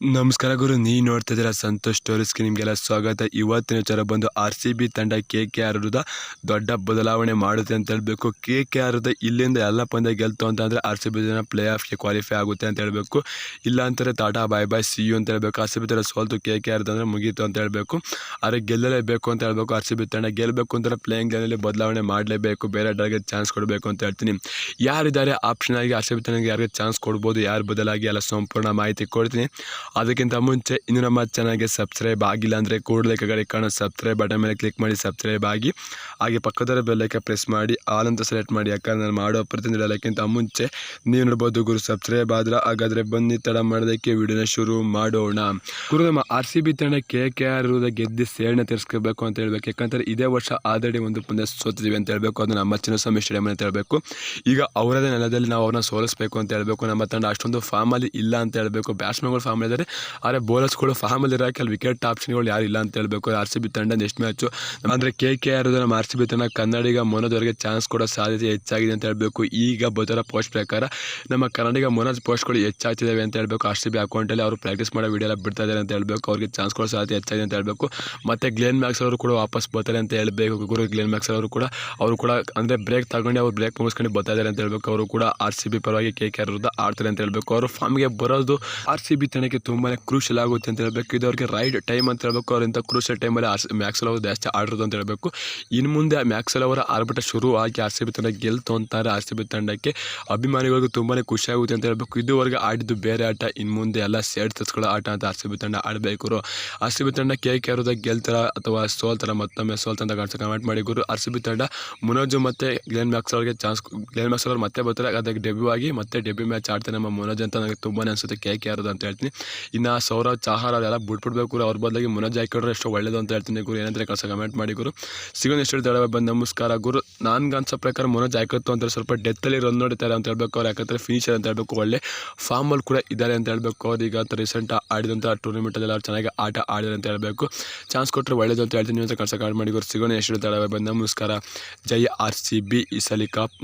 ನಮಸ್ಕಾರ ಗುರು ನೀ ನೋಡ್ತಾ ಇದ್ದೀರಾ ಸಂತೋಷ್ ಸ್ಟೋರೀಸ್ಗೆ ನಿಮಗೆಲ್ಲ ಸ್ವಾಗತ. ಇವತ್ತಿನ ವಿಚಾರ ಬಂದು ಆರ್ ಸಿ ಬಿ ತಂಡ ಕೆ ಕೆ ಆರ್ ವಿರುದ್ಧ ದೊಡ್ಡ ಬದಲಾವಣೆ ಮಾಡುತ್ತೆ ಅಂತ ಹೇಳಬೇಕು. ಕೆ ಕೆ ಆರ್ ವಿರುದ್ಧ ಇಲ್ಲಿಂದ ಎಲ್ಲ ಪಂದ್ಯ ಗೆಲ್ತು ಅಂತ ಅಂದರೆ ಆರ್ ಸಿ ಬಿ ಜನ ಪ್ಲೇ ಆಫ್ಗೆ ಕ್ವಾಲಿಫೈ ಆಗುತ್ತೆ ಅಂತ ಹೇಳಬೇಕು. ಇಲ್ಲ ಅಂತಾರೆ Tata bye bye see you ಅಂತ ಹೇಳಬೇಕು. ಆರ್ ಸಿ ಬಿ ತರ ಸೋಲ್ತು ಕೆ ಕೆ ಆರ್ ಅಂದರೆ ಮುಗೀತು ಅಂತ ಹೇಳಬೇಕು. ಆದರೆ ಗೆಲ್ಲಲೇಬೇಕು ಅಂತ ಹೇಳಬೇಕು ಆರ್ ಸಿ ಬಿ ತಂಡ. ಗೆಲ್ಲಬೇಕು ಅಂದರೆ ಪ್ಲೇಯಿಂಗ್ ಲೈನಲ್ಲಿ ಬದಲಾವಣೆ ಮಾಡಲೇಬೇಕು. ಬೇರೆ ಡಾರ್ಗೆ ಚಾನ್ಸ್ ಕೊಡಬೇಕು ಅಂತ ಹೇಳ್ತೀನಿ. ಯಾರಿದ್ದಾರೆ ಆಪ್ಷನ್ ಆಗಿ ಆರ್ ಸಿ ಬಿ ತಂಡಕ್ಕೆ ಯಾರಿಗೆ ಚಾನ್ಸ್ ಕೊಡ್ಬೋದು, ಯಾರು ಬದಲಾಗಿ ಎಲ್ಲ ಸಂಪೂರ್ಣ ಮಾಹಿತಿ ಕೊಡ್ತೀನಿ. ಅದಕ್ಕಿಂತ ಮುಂಚೆ ಇನ್ನು ನಮ್ಮ ಚಾನಲ್ಗೆ ಸಬ್ಸ್ಕ್ರೈಬ್ ಆಗಿಲ್ಲ ಅಂದರೆ ಕೂಡಲೇ ಕಡೆ ಕಾಣೋ ಸಬ್ಸ್ಕ್ರೈಬ್ ಬಟನ್ ಮೇಲೆ ಕ್ಲಿಕ್ ಮಾಡಿ ಸಬ್ಸ್ಕ್ರೈಬ್ ಆಗಿ. ಹಾಗೆ ಪಕ್ಕದ ಬೆಲ್ಲಕ್ಕೆ ಪ್ರೆಸ್ ಮಾಡಿ ಆಲ್ ಅಂತ ಸೆಲೆಕ್ಟ್ ಮಾಡಿ. ಯಾಕಂದ್ರೆ ನಾನು ಮಾಡೋ ಪ್ರತಿನಿಧಿ ಹೇಳೋಕ್ಕಿಂತ ಮುಂಚೆ ನೀವು ನೋಡ್ಬೋದು ಗುರು ಸಬ್ಸ್ಕ್ರೈಬ್ ಆದ್ರೆ ಹಾಗಾದರೆ ಬನ್ನಿ, ತಡ ಮಾಡೋದಕ್ಕೆ ವಿಡಿಯೋನ ಶುರು ಮಾಡೋಣ. ಗುರು ನಮ್ಮ ಆರ್ ಸಿ ಬಿ ತಂಡ ಕೆ ಕೆ ಆರ್ ವಿರುದ್ಧ ಗೆದ್ದು ಸೇರಣೆ ತೀರಿಸ್ಕೋಬೇಕು ಅಂತ ಹೇಳ್ಬೇಕು. ಯಾಕಂದರೆ ಇದೇ ವರ್ಷ ಆಲ್ರೆಡಿ ಒಂದು ಪಂದ್ಯ ಸೋತಿದ್ದೀವಿ ಅಂತ ಹೇಳಬೇಕು. ಅದು ನಮ್ಮ ಚಿನ್ನಸ್ವಾಮಿ ಸ್ಟೇಡಿಯಂ ಅಂತ ಹೇಳಬೇಕು. ಈಗ ಅವರದೇ ನೆಲದಲ್ಲಿ ನಾವು ಅವ್ರನ್ನ ಸೋಲಿಸಬೇಕು ಅಂತ ಹೇಳಬೇಕು. ನಮ್ಮ ತಂಡ ಅಷ್ಟೊಂದು ಫಾರ್ಮಲ್ಲಿ ಇಲ್ಲ ಅಂತ ಹೇಳಬೇಕು. ಬ್ಯಾಟ್ಸ್ಮನ್ಗಳು ಫಾರ್ಮ್ ಇದ್ದಾರೆ. ಆದರೆ ಬೌಲರ್ಸ್ಗಳು ಫಾರ್ಮಲ್ಲಿ ಇರೋಕೆ ಅಲ್ಲಿ ವಿಕೆಟ್ ಆಪ್ಷನ್ಗಳು ಯಾರು ಇಲ್ಲ ಅಂತ ಹೇಳಬೇಕು. ಆರ್ ಸಿ ಬಿ ತಂಡ ನೆಕ್ಸ್ಟ್ ಮ್ಯಾಚು ಅಂದರೆ ಕೆ ಕೆ ಆರ್ ನಮ್ಮ ಆರ್ ಸಿ ಬಿ ತಂಡ ಕನ್ನಡಿಗ ಮನೋಜ್ ಅವರಿಗೆ ಚಾನ್ಸ್ ಕೊಡೋ ಸಾಧ್ಯತೆ ಹೆಚ್ಚಾಗಿದೆ ಅಂತ ಹೇಳಬೇಕು. ಈಗ ಬದರ ಪೋಸ್ಟ್ ಪ್ರಕಾರ ನಮ್ಮ ಕನ್ನಡಿಗ ಮೊನೋಜ್ ಪೋಸ್ಟ್ಗಳು ಹೆಚ್ಚಾಗ್ತಿದ್ದಾವೆ ಅಂತ ಹೇಳಬೇಕು. ಆರ್ ಸಿ ಬಿ ಅಕೌಂಟಲ್ಲಿ ಅವರು ಪ್ರಾಕ್ಟೀಸ್ ಮಾಡೋ ವಿಡಿಯೋ ಎಲ್ಲ ಬಿಡ್ತಾ ಇದ್ದಾರೆ ಅಂತ ಹೇಳಬೇಕು. ಅವ್ರಿಗೆ ಚಾನ್ಸ್ ಕೊಡೋ ಸಾಧ್ಯತೆ ಹೆಚ್ಚಾಗಿದೆ ಅಂತ ಹೇಳಬೇಕು. ಮತ್ತು ಗ್ಲೇನ್ ಮ್ಯಾಕ್ಸ್ ಅವರು ಕೂಡ ವಾಪಸ್ ಬರ್ತಾರೆ ಅಂತ ಹೇಳಬೇಕು. ಗುರು ಗ್ಲೇನ್ ಮ್ಯಾಕ್ಸ್ ಅವರು ಕೂಡ ಅವರು ಕೂಡ ಅಂದರೆ ಬ್ರೇಕ್ ತಗೊಂಡು ಅವ್ರು ಬ್ರೇಕ್ ಮುಗಿಸ್ಕೊಂಡು ಬರ್ತಾ ಇದ್ದಾರೆ ಅಂತ ಹೇಳಬೇಕು. ಅವರು ಕೂಡ ಆರ್ ಸಿ ಬಿ ಪರವಾಗಿ ಕೆ ಕೆ ಆರ್ ವಿರುದ್ಧ ಆಡ್ತಾರೆ ಅಂತ ಹೇಳಬೇಕು. ಅವರು ಫಾರ್ಮ್ಗೆ ಬರೋದು ಆರ್ ಸಿ ಬಿ ತಂಡಕ್ಕೆ ತುಂಬಾ ಕ್ರೂಷಲ್ ಆಗುತ್ತೆ ಅಂತ ಹೇಳ್ಬೇಕು. ಇದು ಅವ್ರಿಗೆ ರೈಟ್ ಟೈಮ್ ಅಂತ ಹೇಳಬೇಕು. ಅವರಿಂದ ಕ್ರೂಷಲ್ ಟೈಮಲ್ಲಿ ಆರ್ ಮ್ಯಾಕ್ಸಲ್ ಅವರು ಜಾಸ್ತಿ ಆಡಿರೋದು ಅಂತ ಹೇಳ್ಬೇಕು. ಇನ್ನು ಮುಂದೆ ಮ್ಯಾಕ್ಸಲ್ ಅವರ ಆರ್ಬಿಟ ಶುರು ಆಗಿ ಆರ್ ಸಿ ಬಿ ತಂಡ ಗೆಲ್ತು ಅಂತಾರೆ. ಆರ್ ಸಿ ಬಿ ತಂಡಕ್ಕೆ ಅಭಿಮಾನಿಗಳಿಗೂ ತುಂಬಾ ಖುಷಿ ಆಗುತ್ತೆ ಅಂತ ಹೇಳ್ಬೇಕು. ಇದುವರೆಗೆ ಆಡಿದ್ದು ಬೇರೆ ಆಟ. ಇನ್ನು ಮುಂದೆ ಎಲ್ಲ ಸೇಡ್ ತಸ್ಕೊಳ್ಳೋ ಆಟ ಅಂತ ಆರ್ ಸಿ ಬಿ ತಂಡ ಆಡಬೇಕು ಆರ್ ಸಿ ಬಿ ತಂಡ ಕೆ ಕೆ ಆರ್ ಗೆಲ್ತಾರ ಅಥವಾ ಸೋಲ್ತಾರ ಮತ್ತೊಮ್ಮೆ ಸೋಲ್ತಂತ ಕಾಣಿಸ್ ಕಮೆಂಟ್ ಮಾಡಿ ಗುರು. ಆರ್ ಸಿ ಬಿ ತಂಡ ಮುನೋಜು ಮತ್ತು ಗ್ಲೇನ್ ಮ್ಯಾಕ್ಸ್ ಅವ್ರಿಗೆ ಚಾನ್ಸ್ ಗ್ಲೆನ್ ಮ್ಯಾಕ್ಸ್ ಅವ್ರು ಮತ್ತೆ ಬರ್ತಾರೆ. ಅದಕ್ಕೆ ಡೆಬ್ಯೂ ಆಗಿ ಮತ್ತೆ ಡೆಬ್ಯೂ ಮ್ಯಾಚ್ ಆಡ್ತಾರೆ ನಮ್ಮ ಮುನೋಜ್ ಅಂತ ನನಗೆ ತುಂಬಾ ಅನಿಸುತ್ತೆ. ಕೆ ಕೆ ಅಂತ ಹೇಳ್ತೀನಿ. ಇನ್ನು ಸೌರವ್ ಚಾಹಾರ್ ಅವರೆಲ್ಲ ಬಿಟ್ಬಿಡ್ಬೇಕು ಅವ್ರ ಬದಲಾಗಿ ಮುನಜ್ ಹಾಕಿದ್ರೆ ಎಷ್ಟು ಒಳ್ಳೇದು ಅಂತ ಹೇಳ್ತೀನಿ ಗುರು. ಏನಂದ್ರೆ ಕಳ್ಸ ಕಮೆಂಟ್ ಮಾಡಿ ಗುರು. ಸಿಗೋದು ಎಷ್ಟು ಹೇಳ್ತಾರೆ ಬಂದು ನಮಸ್ಕಾರ ಗುರು. ನಾನು ಪ್ರಕಾರ ಮುನಜ್ ಹಾಕಿತ್ತು ಅಂತ ಸ್ವಲ್ಪ ಡೆತ್ತಲ್ಲಿ ರನ್ ನೋಡ್ತಾರೆ ಅಂತ ಹೇಳ್ಬೇಕು. ಅವ್ರು ಯಾಕಂದ್ರೆ ಫಿನಿಷರ್ ಅಂತ ಹೇಳ್ಬೇಕು. ಒಳ್ಳೆ ಫಾರ್ಮಲ್ಲಿ ಕೂಡ ಇದ್ದಾರೆ ಅಂತ ಹೇಳ್ಬೇಕು. ಅವ್ರು ಈಗ ರೀಸೆಂಟ್ ಆಡಿದಂಥ ಟೂರ್ನಮೆಂಟಲ್ಲಿ ಅವ್ರು ಚೆನ್ನಾಗಿ ಆಟ ಆಡಿದ್ದಾರೆ ಅಂತ ಹೇಳ್ಬೇಕು. ಚಾನ್ಸ್ ಕೊಟ್ಟರೆ ಒಳ್ಳೇದು ಅಂತ ಹೇಳ್ತೀನಿ ಅಂತ ಕಳ್ಸ ಕಮೆಂಟ್ ಮಾಡಿ ಗುರು. ಸಿಗೋಣ ಎಷ್ಟು ಹೇಳ್ತಾರೆ ಬಂದು ನಮಸ್ಕಾರ. ಜೈ ಆರ್ ಸಿ ಬಿ ಈ ಸಲಿ ಕಪ್